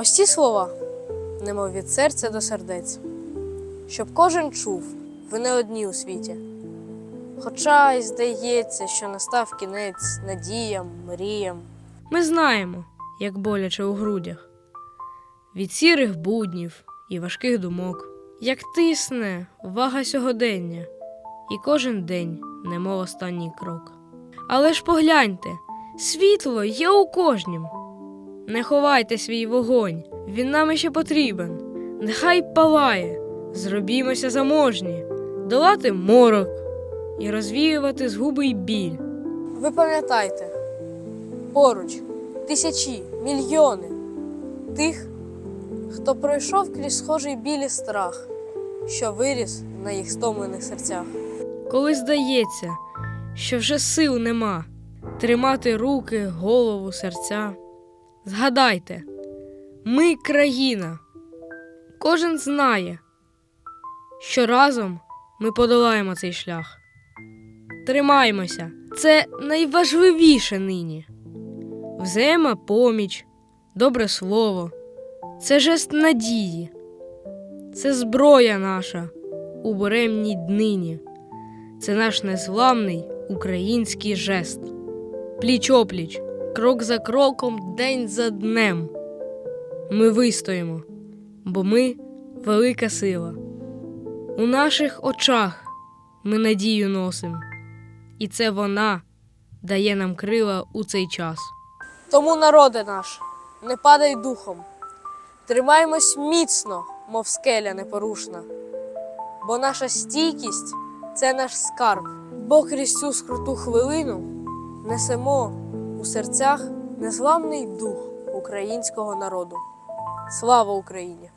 Ось ці слова, немов від серця до сердець, щоб кожен чув, ви не одні у світі. Хоча й здається, що настав кінець надіям, мріям. Ми знаємо, як боляче у грудях, від сірих буднів і важких думок, як тисне вага сьогодення, і кожен день, немов останній крок. Але ж погляньте, світло є у кожнім. Не ховайте свій вогонь, він нам ще потрібен. Нехай палає, зробімося заможні, долати морок і розвіювати згуби й біль. Ви пам'ятайте, поруч тисячі, мільйони тих, хто пройшов крізь схожий біль і страх, що виріс на їх стомлених серцях. коли здається, що вже сил нема тримати руки, голову, серця. Згадайте, ми країна. Кожен знає, що разом ми подолаємо цей шлях. Тримаймося, це найважливіше нині. Взаємопоміч, добре слово, це жест надії, це зброя наша у буремній днині. Це наш незламний український жест. Пліч опліч, крок за кроком, день за днем. Ми вистоїмо, бо ми велика сила. У наших очах ми надію носим, і це вона дає нам крила у цей час. Тому, народе наш, не падай духом, тримаймось міцно, мов скеля непорушна, бо наша стійкість це наш скарб, бо крізь цю скруту хвилину несемо серцях незламний дух українського народу. Слава Україні!